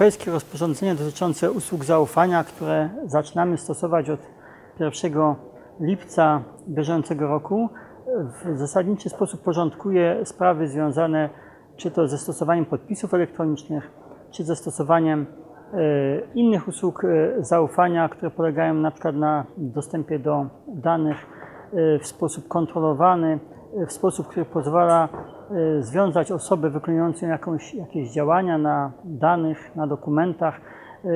europejskie rozporządzenie dotyczące usług zaufania, które zaczynamy stosować od 1 lipca bieżącego roku, w zasadniczy sposób porządkuje sprawy związane czy to ze stosowaniem podpisów elektronicznych, czy ze stosowaniem e, innych usług e, zaufania, które polegają na przykład na dostępie do danych e, w sposób kontrolowany, w sposób, który pozwala związać osobę wykonującą jakąś, jakieś działania na danych, na dokumentach e,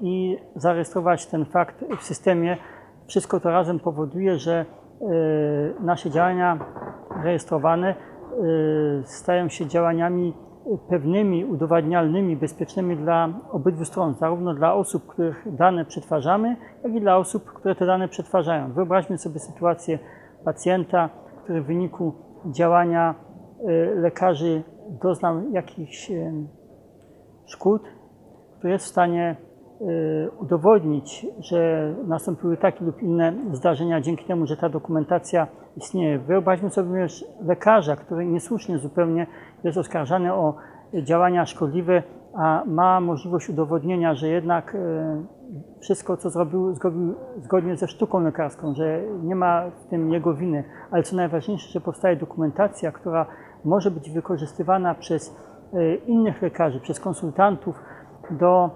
i zarejestrować ten fakt w systemie. Wszystko to razem powoduje, że e, nasze działania rejestrowane y, stają się działaniami pewnymi, udowadnialnymi, bezpiecznymi dla obydwu stron, zarówno dla osób, których dane przetwarzamy, jak i dla osób, które te dane przetwarzają. Wyobraźmy sobie sytuację pacjenta, który w wyniku działania y, lekarzy doznał jakichś y, szkód, który jest w stanie y, udowodnić, że nastąpiły takie lub inne zdarzenia dzięki temu, że ta dokumentacja istnieje. Wyobraźmy sobie również lekarza, który niesłusznie zupełnie jest oskarżany o działania szkodliwe, a ma możliwość udowodnienia, że jednak y, wszystko, co zrobił, zrobił zgodnie ze sztuką lekarską, że nie ma w tym jego winy, ale co najważniejsze, że powstaje dokumentacja, która może być wykorzystywana przez y, innych lekarzy, przez konsultantów do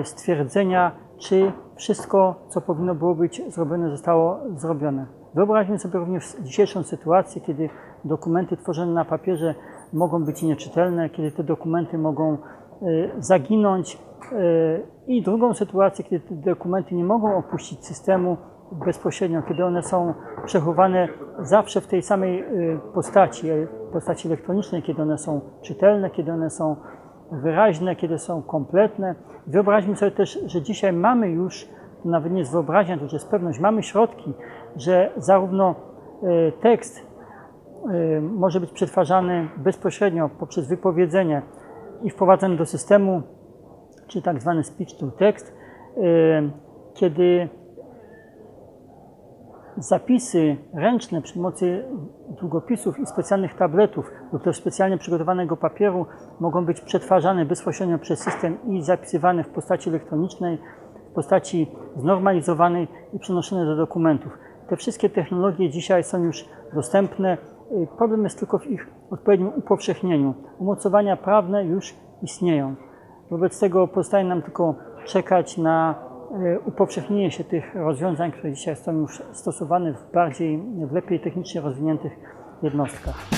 y, stwierdzenia, czy wszystko, co powinno było być zrobione, zostało zrobione. Wyobraźmy sobie również dzisiejszą sytuację, kiedy dokumenty tworzone na papierze mogą być nieczytelne, kiedy te dokumenty mogą y, zaginąć i drugą sytuację, kiedy te dokumenty nie mogą opuścić systemu bezpośrednio, kiedy one są przechowane zawsze w tej samej y, postaci, e, postaci elektronicznej, kiedy one są czytelne, kiedy one są wyraźne, kiedy są kompletne. Wyobraźmy sobie też, że dzisiaj mamy już, nawet nie jest wyobraźnia, to jest pewność, mamy środki, że zarówno e, tekst e, może być przetwarzany bezpośrednio poprzez wypowiedzenie i wprowadzany do systemu, czy tak zwany speech to text, kiedy zapisy ręczne przy pomocy długopisów i specjalnych tabletów lub też specjalnie przygotowanego papieru mogą być przetwarzane bezpośrednio przez system i zapisywane w postaci elektronicznej, w postaci znormalizowanej i przenoszone do dokumentów. Te wszystkie technologie dzisiaj są już dostępne. Y, Problem jest tylko w ich odpowiednim upowszechnieniu. Umocowania prawne już istnieją. Wobec tego pozostaje nam tylko czekać na Y, upowszechnienie się tych rozwiązań, które dzisiaj są już stosowane w bardziej, w lepiej technicznie rozwiniętych jednostkach.